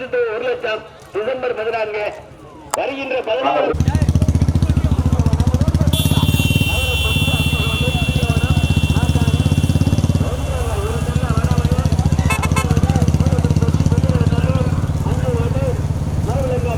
பரிசு ஒரு லட்சம் டிசம்பர் பதினான்கு வருகின்ற பதினாறு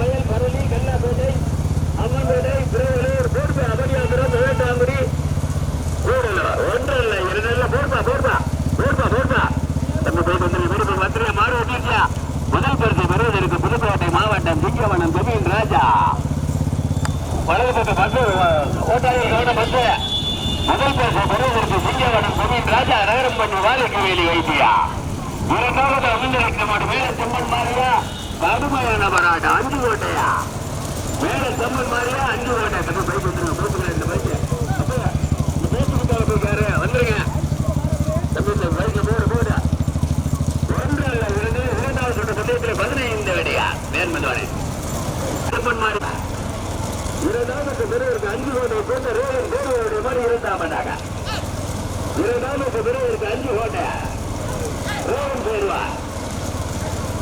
வயல் பரளி கல்லாப்பேட்டை அம்மன்பேட்டை திருவள்ளூர் போர்பா அபடியாபுரம் வேட்டாங்குடி ஒன்றல்ல இரண்டல்ல போர்பா போர்பா போர்பா போர்பா தம்பி போய் வந்து வீடு போய் வந்துருக்க மாறு ஓட்டியா முதல் பரிசு பெறுவதற்கு புதுக்கோட்டை மாவட்டம் திங்கவனம் ஜமீன் ராஜா வலது பக்க பஸ் ஓட்டாளி கவனம் பஸ் முதல் பரிசு பெறுவதற்கு திங்கவனம் ஜமீன் ராஜா நகரம் பண்ணி வாழைக்கு வைத்தியா இரண்டாவது அமைந்திருக்க மேல செம்மன் மாறியா? கடுமையான பராட்டம் அஞ்சு கோட்டையா மேல செம்மன் மாறியா? அஞ்சு கோட்டை தம்பி பைக் வந்துருங்க போட்டுக்கலாம் இந்த பைக்கு அப்ப இந்த பேச்சு கொடுத்தாரு போயிருக்காரு வந்துருங்க. தம்பி இந்த பைக்கு போடு போடு. ஒன்று அல்ல இரண்டு. இரண்டாவது சமயத்தில் பதினைந்து அடியா? நேர்மதானே. செம்மன் இரண்டாவது பெருவருக்கு அஞ்சு கோட்டை போட்டு ரோலர் போடுவதோடைய மாதிரி இருந்தா மாட்டாங்க இரண்டாவது பெருவருக்கு அஞ்சு கோட்டை. ரோலன் போடுவா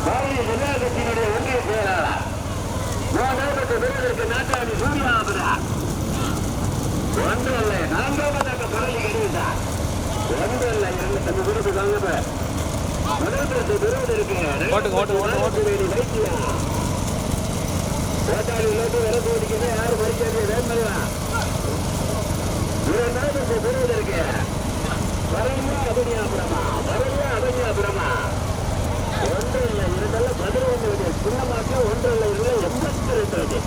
பாரதிய ஜனதா கட்சியினுடைய ஒன்றிய செயலாளர். மூன்றாவது பெறுவதற்கு நாட்டாணி சூர்யாபுரா ஒன்றல்ல நான்காவதாக பரளி கிடைத்தார் ஒன்றல்ல இரண்டு தம்பி கொடுத்து தாங்க முதல் ஓட்டுங்க, ஓட்டுங்க, ஓட்டுங்க, ஓட்டுங்க. வேலி வைத்தியா ஓட்டாளி இல்லாட்டி விலை போட்டிக்கிட்டு யாரு பறிக்காது வேண்மையா இரண்டாவது பரிசு பெறுவதற்கு பிரமா அபனியாபுரமா வரலையா அபனியாபுரமா ஒன்று இல்லை இரண்டல்ல பதினொன்று இது சின்னமாக்க ஒன்று இல்லை இருந்தால் எண்பத்தி ரெண்டு இது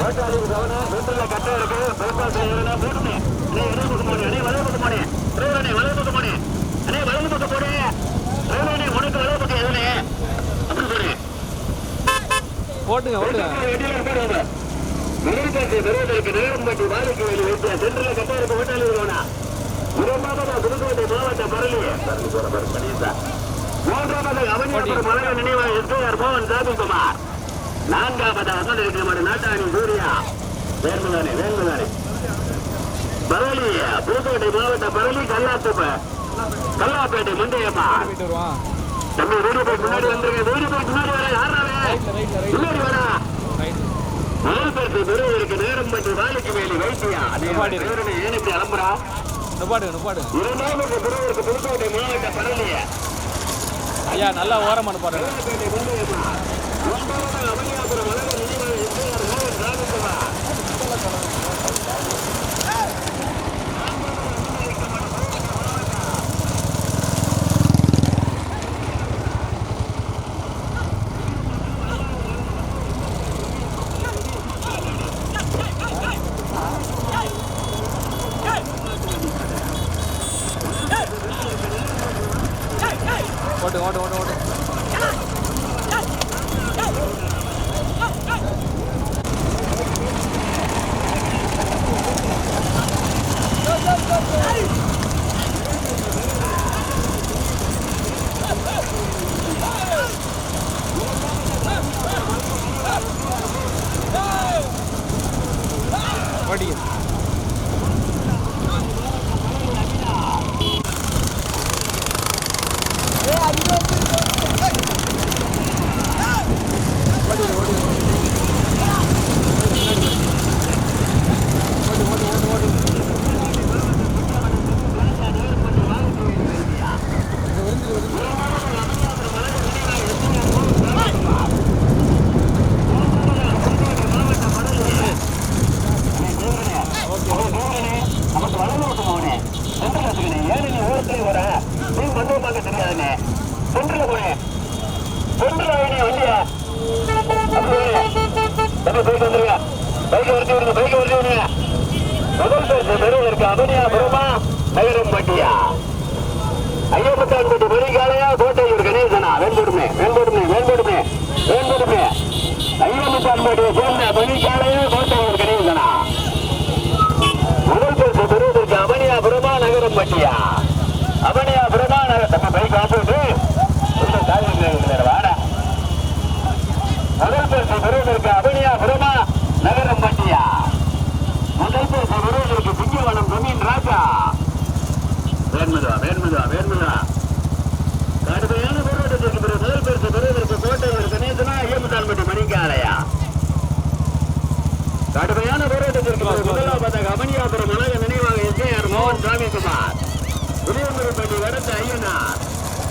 ஓட்டாளி கவனம் ஒன்றில் கட்ட இருக்கு பைபாஸ் ஏறினா போட்டுமே அண்ணே இடது பக்கம் போனே அண்ணே வலது பக்கம் போனே டிரைவரனே வலது பக்கம் போனே அண்ணே வலது பக்கம் போனே டிரைவரனே உனக்கு வலது பக்கம் எதுனே அப்படி போனே ஓட்டுங்க ஓட்டுங்க வெளியிட்டு பெறுவதற்கு நேரம்பட்டி வாழைக்கு வெளி வைத்திய சென்றில் கட்ட இருக்க ஓட்டாளி புதுக்கோட்டை மாவட்ட பரளி மூன்றாவது அவனியாபுரம் மலர் நினைவு எஸ்கேஆர் மோகன் சாபிக்குமார் நான்காவது அசல் இருக்கிற நாட்டாணி சூர்யா வேண்டுதானே வேண்டுதானே பரளி புதுக்கோட்டை மாவட்ட பரளி கல்லாப்பேட்டை முந்தையம்மா தம்பி வீடு போய் முன்னாடி வந்துருங்க. வீடு போய் முன்னாடி வர யாராவே? ரைட்ல ரைட்ல ரைட் முன்னாடி வரா ரைட் முதல் பரிசு பெறுவதற்கு நேரம் பற்றி வாழைக்கு வேலி வைத்தியா? இரு. பேரணி ஏன் இப்படி அலம்புறா? நுப்பாடுங்க நுப்பாடுங்க இரண்டாவது பெறுவதற்கு புதுக்கோட்டை மாவட்ட பரளிய ஐயா நல்லா ஓரமா நுப்பாடுங்க. கல்லாப்பேட்டை முந்தையம்மா மூன்றாவது அவனியாபுரம் மலர் நினைவு எஸ்கேஆர் மோகன் சாபிக்குமார் ஓட்டு ஓட்டு ஓட்டு ஓட்டு ஓட்டிங்க ஓட்டு ஓட்டு ஓட்டு ஓட்டு ஓட்டு நமக்கு வளர்ந்து விட்டுமோனே சென்றில் வச்சுக்கணே ஏன் நீ ஓரத்துலேயும் வர நீ மண்டப பார்க்க தெரியாதுண்ணே சென்றில் போனே சென்றில் ஆகினே வண்டியா தம்பி போயிட்டு வந்துருங்க. பைக்கை வருத்தி விடுங்க பைக்கை வருத்தி விடுங்க. முதல் பரிசு பெறுவதற்கு அபனியா பெருமா நகரம் பட்டியா ஐயப்பட்டான்பட்டி மணிக்காலையா கோட்டையூர் கணேசனா. வேண்படுமே வேண்படுமே வேண்படுமே வேண்படுமே. ஐயப்பட்டான்பட்டியை சேர்ந்த மணிக்காலையா கோட்டையூர் கணேசனா. முதல் பரிசு பெறுவதற்கு அவனியா பிரமா நகரம் பட்டியா நகர் பைக் ஆப்பிட்டு முதல் பரிசு பெறுவதற்கு அக்கா வேண்முதா வேண்முதா வேண்முதா கடுமையான போராட்டத்திற்கு பிறகு முதல் பரிசு பெறுவதற்கு கோட்டையில் கணேசனா ஏமுதான்பட்டி மணிக்காலையா? கடுமையான போராட்டத்திற்கு பிறகு முதலாவது கமனியாபுரம் உலக நினைவாக எஸ்ஏஆர் மோகன் சாமிக்குமார் புளியம்பரப்பட்டி வடத்த ஐயனார்.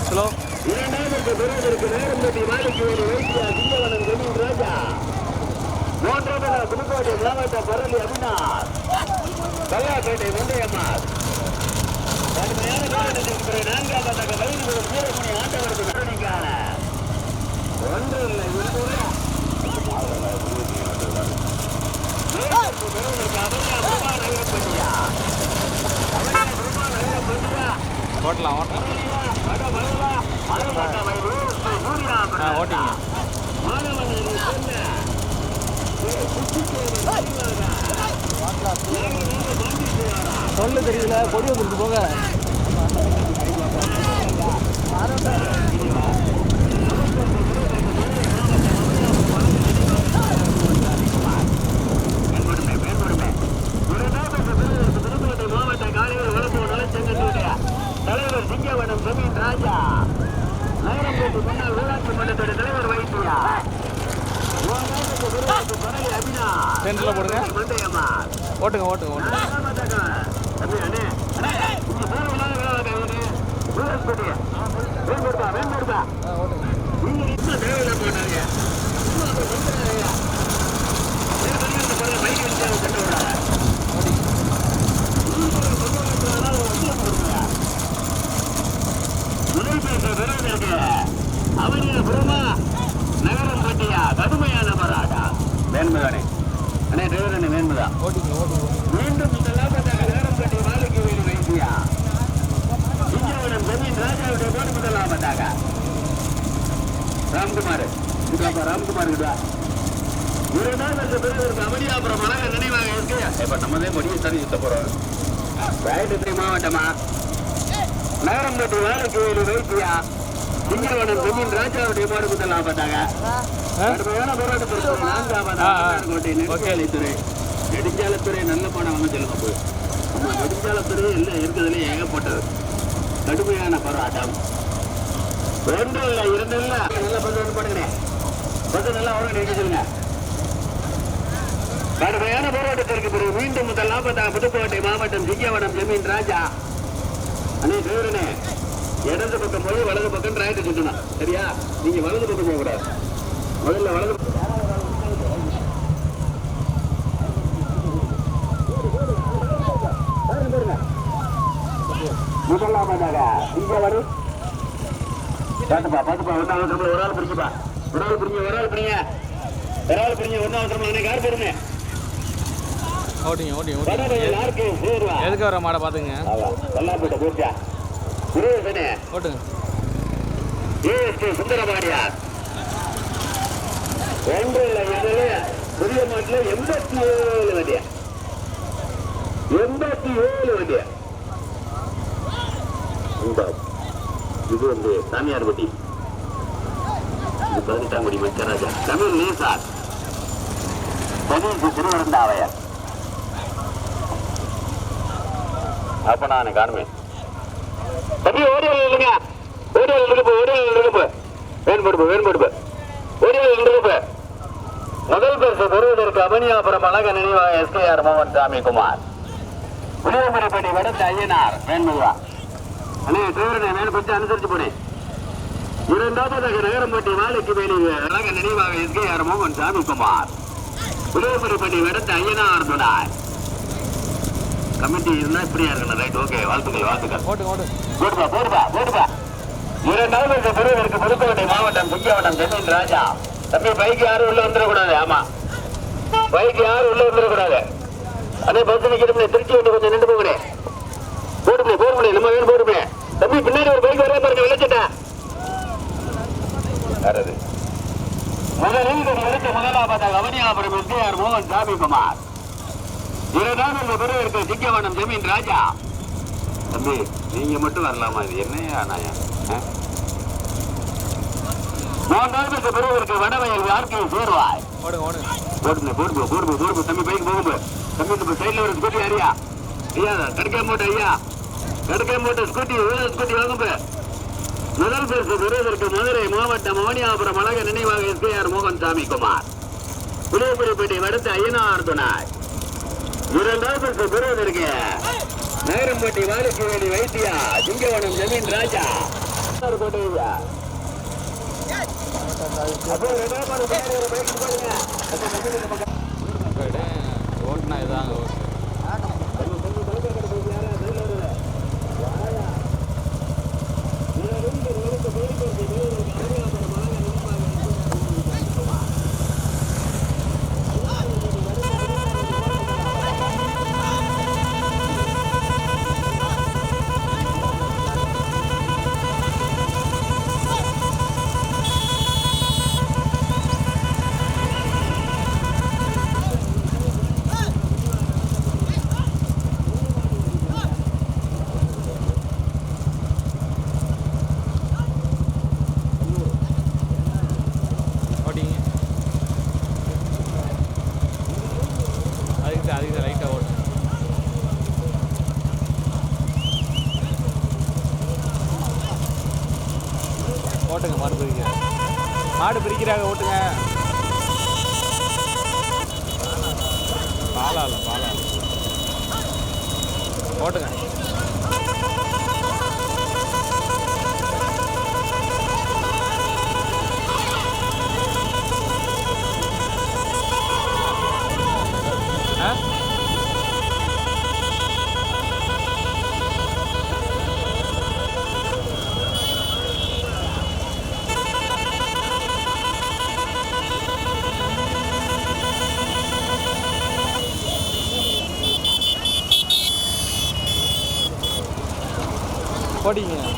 ஹலோ. இரண்டாயிரத்து பெறுவதற்கு நேரம்பட்டி மாலிக்கு ஒரு வைத்தியா திங்கவனம் ராஜா. மூன்றாவது புதுக்கோட்டை மாவட்ட பரளி அபினார் கல்லாப்பேட்டை முந்தையம்மாள் கடுமையான காரணத்திற்கு பிறகு நான்காவதாக வயது வீரமணி ஆண்டவருக்கு நடனிக்கான ஒன்று இல்லை நகரப்பட்டியா ஓட்டலாம். ஓட்டலாம் ஓட்டிங்க. சொல்லு தெரியல கொடி வந்துருக்கு போக தலைவர் சிங்கவனம் ஜமீன் ராஜா. நகரம்பேட்டு முன்னாள் ஊராட்சி மன்றத்துடைய தலைவர் வைத்தியா. ஒரு சென்டரில் போடுங்க. ஓட்டுங்க ஓட்டுங்க ஓட்டுங்க. தம்பி அண்ணே ஓட்டிங்க ஓட்டுங்க மீண்டும் இந்த லாபத்தாக கட்டி மாளிகை வீடு வைத்தியா? இந்தியாவிடம் ஜமீன் ராஜாவுடைய போடு முதல் லாபத்தாக. ராம்குமார் இதுப்பா ராம்குமார் கிட்டா ஒரு நாள் அந்த பிறகு அமளியாபுரம் அழக நினைவாக இருக்கு. இப்ப நம்மதே முடிவு தனி சுத்த போறோம். மாவட்டமா? நகரம் கட்டி வேலைக்கு வீடு வைத்தியா? ஜமீன் ராஜாவுடைய போடு முதல் லாபத்தாக. கடுமையான போராட்டத்திற்கு நான்காவது. கோட்டை நெடுஞ்சாலைத்துறை நல்ல பணம் வந்து சொல்லுங்க போய். நம்ம நெடுஞ்சாலைத்துறை எல்லாம் இருக்கிறதுலே ஏகப்பட்டது கடுமையான போராட்டம். ஒன்று இல்லை இரண்டு இல்லை. நல்ல பந்து வந்து பண்ணுங்க பந்து நல்லா வரும் நீங்க சொல்லுங்க. கடுமையான போராட்டத்திற்கு பிறகு மீண்டும் முதல் நாற்பத்தாறு புதுக்கோட்டை மாவட்டம் சிங்கவனம் ஜமீன் ராஜா. அண்ணே டிரைவரனே இடது பக்கம் போய் வலது பக்கம் ரைட்டு சுத்தணும் சரியா? நீங்க வலது பக்கம் போகக்கூடாது. கூடாது முதல்ல வலது பக்கம். முதலாவதாக இங்க வரும் பாத்துப்பா பாத்துப்பா ஒரு ஆள் பிடிச்சுப்பா ஒரு ஆள் பிடிங்க ஒரு ஆள் பிடிங்க ஒரு ஆள் பிடிங்க நம்ம அன்னைக்கு யார் போடுங்க ஓட்டிங்க ஓட்டிங்க ஓட்டிங்க. யாருக்கு? சேருவா எதுக்கு வர மாடை முருகேசனே ஓட்டுங்க. ஏஎஸ்டி சுந்தரபாடியார். ஒன்று இல்லை புதிய மாட்டில் எண்பத்தி ஏழு வண்டியா? எண்பத்தி ஏழு வண்டியா? இந்த இது வந்து சாமியார்பட்டி இது பதினெட்டாம் படி மச்சராஜா. தமிழ் நீசார் பதினஞ்சு திருவரந்தாவையர். அப்ப நான் காணுவேன் தம்பி ஓடியல் இல்லைங்க ஓடியல் இருப்பு ஓடியல் இருப்பு வேண்படுப்பு வேண்படுப்பு ஓடியல் இருப்பு முதல் பரிசு பெறுவதற்கு அமனியாபுரம் அழக நினைவாக எஸ்கேஆர் மோகன் சாமி குமார். புளியமரைப்பட்டி வடத்து ஐயனார் வேண்முதா அண்ணே டிரைவர் மேல கொஞ்சம் அனுசரிச்சு போனேன் இரண்டாவதாக நகரம்பட்டி வாழைக்கு வேலி அழக நினைவாக எஸ்கேஆர் மோகன் சாமி குமார் புளியமரைப்பட்டி வடத்து ஐயனார் துணார். கமிட்டி இருந்தா இப்படியா இருக்கணும்? Right okay. வாழ்த்துக்கள் வாழ்த்துக்கள். போடுப்பா போடுப்பா போடுப்பா இரண்டாவது புதுக்கோட்டை மாவட்டம் சிங்கவட்டம் ஜமீன் ராஜா. தம்பி பைக் யாரும் உள்ள வந்துடக்கூடாது? ஆமா. பைக் யாரும் உள்ள வந்துடக்கூடாது? அதே பஸ் நிக்கிறோம்னே திருச்சி விட்டு கொஞ்சம் நின்று போகணே போடுமே போடுமே நம்ம வேணும் போடுமே தம்பி பின்னாடி ஒரு பைக் வரவே பாருங்க விளைச்சிட்டா யாரது? முதலில் இது எடுத்த முதலாவதாக அவனியாபுரம் எஸ்கேஆர் மோகன் சாமி குமார் இரண்டாவது பெறுவதற்கு சிங்கவனம் ஜமீன் ராஜா. தம்பி நீங்க மட்டும் வரலாமா இது? என்னையா நாயா? மூன்றாவது வடவயல் சேருவாய். போடுங்க போடுங்க போடுங்க போடுங்க தம்பி பைக் போகுங்க தம்பி இந்த சைட்ல ஒரு ஸ்கூட்டி அறியா ஐயா கடுக்க மூட்டை ஐயா. கடுக்க போட்ட ஸ்கூட்டி ஊழல் ஸ்கூட்டி வாங்குப்ப முதல் பரிசு பெறுவதற்கு மதுரை மாவட்டம் மவனியாபுரம் அழக நினைவாக எஸ்கேஆர் மோகன் சாமி குமார். புளியபுரிப்பட்டி வடத்து ஐயனார் துணாய் இரண்டாவது பரிசு பெறுவதற்கு நேரம்பட்டி வாலிக்குவேலி வைத்தியா சிங்கவனம் ஜமீன் ராஜா. கோட்டையா அப்படியே அதுக்கு தான் லைட்டாக ஓடும் ஓட்டுங்க மாடு பிரிக்க மாடு பிரிக்கிறாங்க ஓட்டுங்க. பாலா இல்லை பாலா ஓட்டுங்க. ஓட்டிங்க ஓட்டுங்க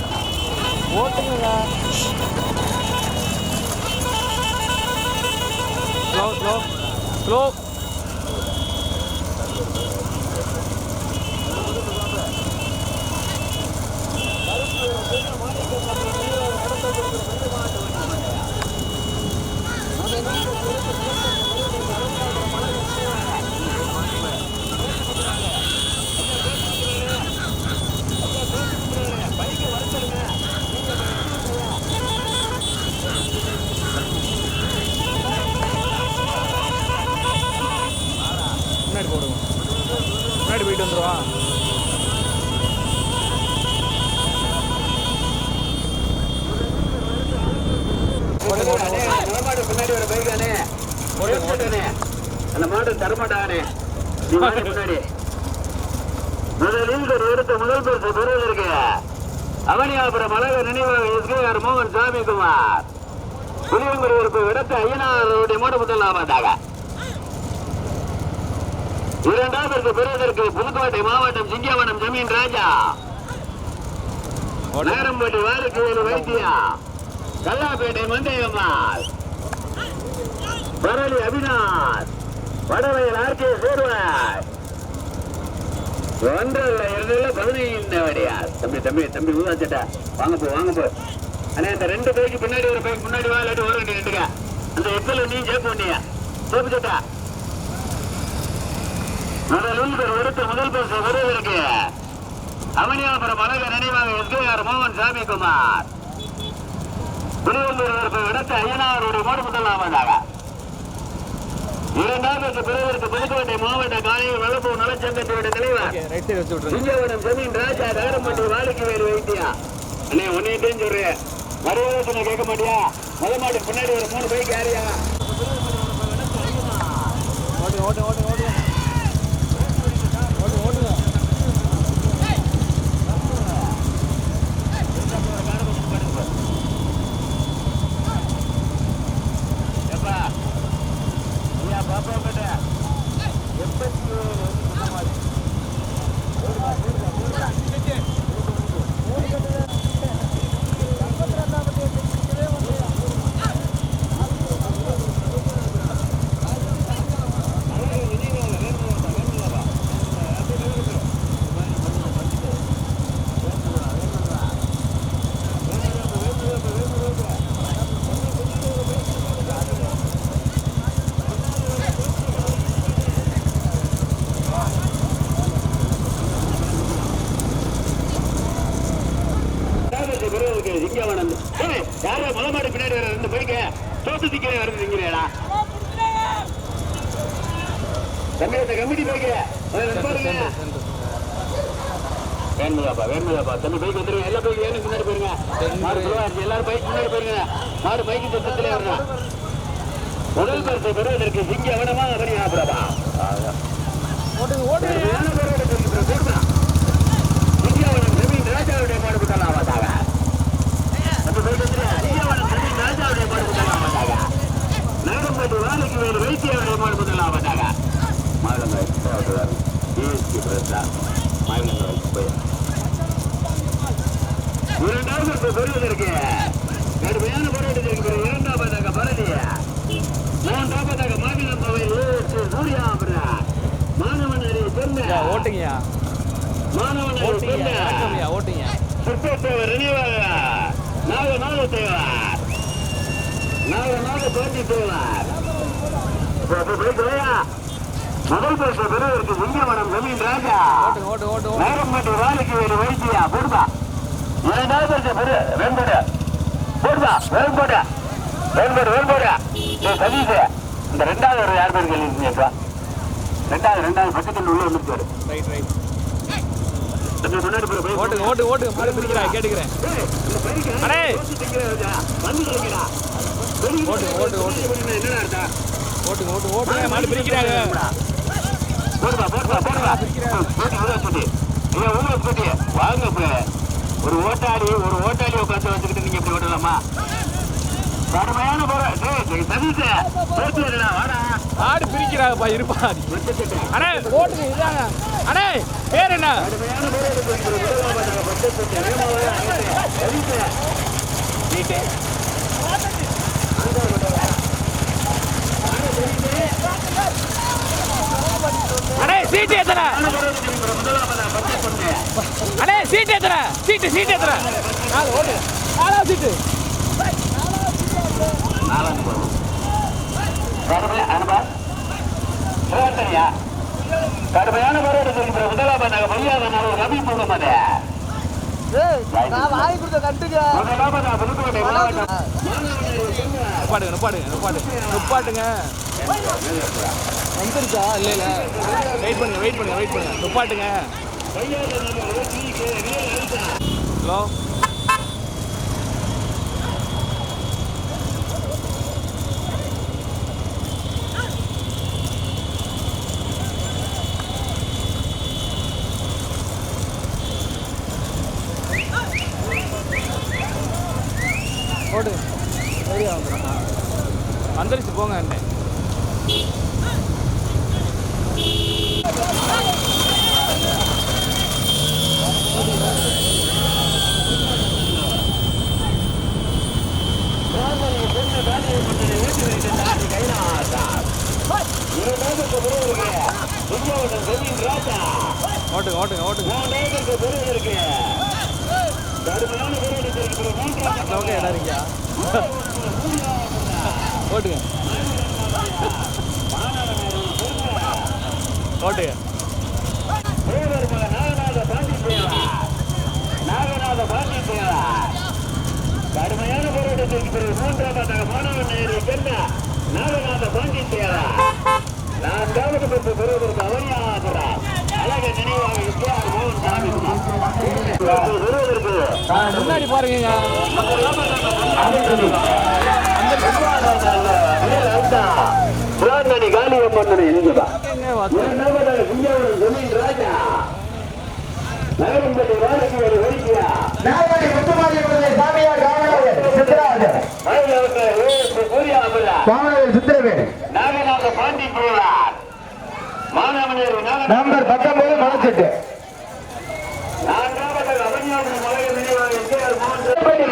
அவனியாபுரம் அழக நினைவாக எஸ்கேஆர் மோகன் சாமிக்குமார் புலியங்குடி இருப்பு விடத்த ஐயனாருடைய மாடு முதல் லாபத்தாக இரண்டாவதற்கு பெறுவதற்கு புதுக்கோட்டை மாவட்டம் சிங்கவனம் ஜமீன் ராஜா. ஓட்டு நேரம்பட்டி வாரிக்கையில் வைத்தியா. கல்லாப்பேட்டை மந்தையம்மாள் பரளி அபிநாத் வடவையில் ஆர்கே சேர்வாய் ஒன்றல்ல இரண்டுல பதினைந்து தம்பி தம்பி தம்பி ஊதா வாங்க போ வாங்க போ. அண்ணா இந்த ரெண்டு பைக்கு பின்னாடி ஒரு பைக் முன்னாடி வா இல்லாட்டி ஒரு ரெண்டு ரெண்டுங்க அந்த எப்பில் நீ சேர்க்க பண்ணியா? சேப்பு சட்டா. முதலில் ஒரு முதல் பரிசு வருவதற்கு அவனியாபுரம் அழக நினைவாக எஸ்கேஆர் மோகன் சாமிக்குமார் திருவள்ளூர் உறுப்பு விடத்த ஐயனாருடைய மாடு முதலாவதாக இரண்டாவது பிறகு புதுக்கோட்டை மாவட்ட காலையில் வளர்ப்பு நலச்சங்கத்தினுடைய தலைவர் சிங்கவனம் ஜமீன் ராஜா நகரம்பட்டி வாழைக்கு வேறு வைத்தியா? அண்ணே ஒன்னே சொல்றேன். மறுபடியும் கேட்க மாட்டியா? முத பின்னாடி ஒரு மூணு பைக் ஓட்டு ஓட்டு ஓட்டு ஓட்டு ஓட்டுங்க எப்பா ஐயா பாப்பா பேட்ட எண்பத்தி ஏழு மாதிரி சாகச பிறகு சிங்கவனம் யாரோ முத மாடு பின்னாடி வர பைக்க தோத்து திக்கிறே வருது திங்கிறேடா அந்த கமிட்டி பைக்க பாருங்க. வேணுமுதாப்பா வேணுமுதாப்பா தம்பி பைக் வந்துருங்க எல்லா பைக் ஏன்னு முன்னாடி போயிருங்க. மாடு எல்லாரும் பைக் முன்னாடி போயிருங்க. மாடு பைக்கு சத்தத்திலே வரணும். முதல் பரிசு பெறுவதற்கு சிங்க அவனமா அவனியா பிரபா ஓட்டுங்க ஓட்டுங்க சிங்கியாவனம் பிரவீன் ராஜாவுடைய மாடு புத்தலாவதாக நம்ம பைக் வந்துருங்க சிங்கியாவனம் பிரவீன் ராஜாவுடைய மாடு புத்தலாவதாக நகரம்பட்டி வாழைக்கு வேறு வைத்தியாவுடைய மாடு புத்தலாவதாக மாவளங்க டிஎஸ்பி பிரதா மாவளங்க போய் இரண்டாவது பெறுவதற்கு கடுமையான போராட்டத்திற்கு பிறகு இரண்டாவதாக பரதிய மூன்றாவதாக மாநிலம் அவை சூர்யா மாணவன் அறிவு ஐயா சொன்ன ஓட்டுங்கய்யா மாணவன் அறிவு ஓட்டுங்க சொன்ன வணக்கம்யா ஓட்டுங்க சுற்றத்தேவர் நினைவாக நாக நாக தேவார் நாக நாக தோண்டி தேவார் முதல் பரிசு பெறுவதற்கு சிங்கமனம் ஜமீன் ராஜா ஓட்டுங்க ஓட்டு ஓட்டு ஓட்டு நேரம்பட்டி வாழைக்கு வேறு வைத்தியா போடுபா இரண்டாவது பரிசு பெரு வேண்போடு போடுபா வேண்போடு வேண்போடு வேண்போடு சதீஷ் இந்த ரெண்டாவது ஒரு யார் பேர் கேள்வி ரெண்டாவது ரெண்டாவது பக்கத்தில் உள்ள வந்துருக்காரு ரைட் ரைட் கொஞ்சம் முன்னாடி போற ஓட்டுங்க ஓட்டு ஓட்டுங்க மாடு பிடிக்கிறா கேட்டுக்கிறேன் ஓட்டு, ஓட்டு, ஓட்டு. என்னடா அர்த்தம்? ஓட்டு ஓட்டுங்க மாடு பிடிக்கிறாங்க போடுப்பா, போடுப்பா, போடுப்பா. போட்டு, உள்ள போட்டு. ஏய், உள்ள போட்டு. வாங்க ஒரு ஓட்டாளி ஒரு ஓட்டாளி உட்காந்து வச்சுக்கிட்டு நீங்க இப்படி ஓட்டலாமா கடுமையான போறேன் டேய் போட்டு வாடா பிரிக்கிறாங்கப்பா இருப்பா அண்ணே ஓட்டுங்க இதாங்க அண்ணே பேர் என்ன கடுமையான அடே எடுத்து சதீஷ் நீட்டு அண்ணே சீட்டு எத்தனை அண்ணே சீட்டு எத்தனை சீட்டு சீட்டு எத்தனை நாலு ஓட்டு நாலாவது சீட்டு கடுமையான போராட்டத்திற்கு முதலாவதாக மரியாதை ரவி முகமது நான் வாங்கி கொடுத்த கட்டுங்க முதலாவதாக புதுக்கோட்டை மாவட்டம் நிப்பாட்டுங்க வந்துருச்சா? இல்லை இல்லை. வெயிட் பண்ணுங்க வெயிட் பண்ணுங்க வெயிட் பண்ணுங்க துப்பாட்டுங்க ஹலோ? போட்டு வந்துருச்சு போங்க என்ன ஓட்டுங்க ஓட்டுங்க ஓட்டுங்க ஓகே இடம் இருக்கியா ஓட்டுங்க ஓட்டுங்க கடுமையான போராட்டத்திற்கு பிறகு மூன்றாவதாக மாணவன் நாகநாத பாண்டி தேவா நான்காவது பெற்று பெறுவதற்கு அவனியாகிறார் அழக முன்னாடி பாருங்க. புராணி காளியம்மன் இதுதான் வந்து ராஜா நகரம்பட்டி ஒரு சாமியார் நாகநாத பாண்டி போவார் நம்பர் பத்தொன்பது மனச்சிட்டு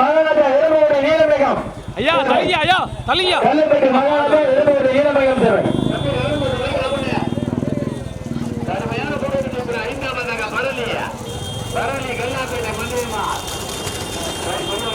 மாநகர இருமையுடைய நீலமேகம். ஐயா தலியா ஐயா தலியா கல்லப்பட்டி மாநகர இருமையுடைய நீலமேகம் தேவை பரளி கல்லாப்பேட்டை மந்திரிமார்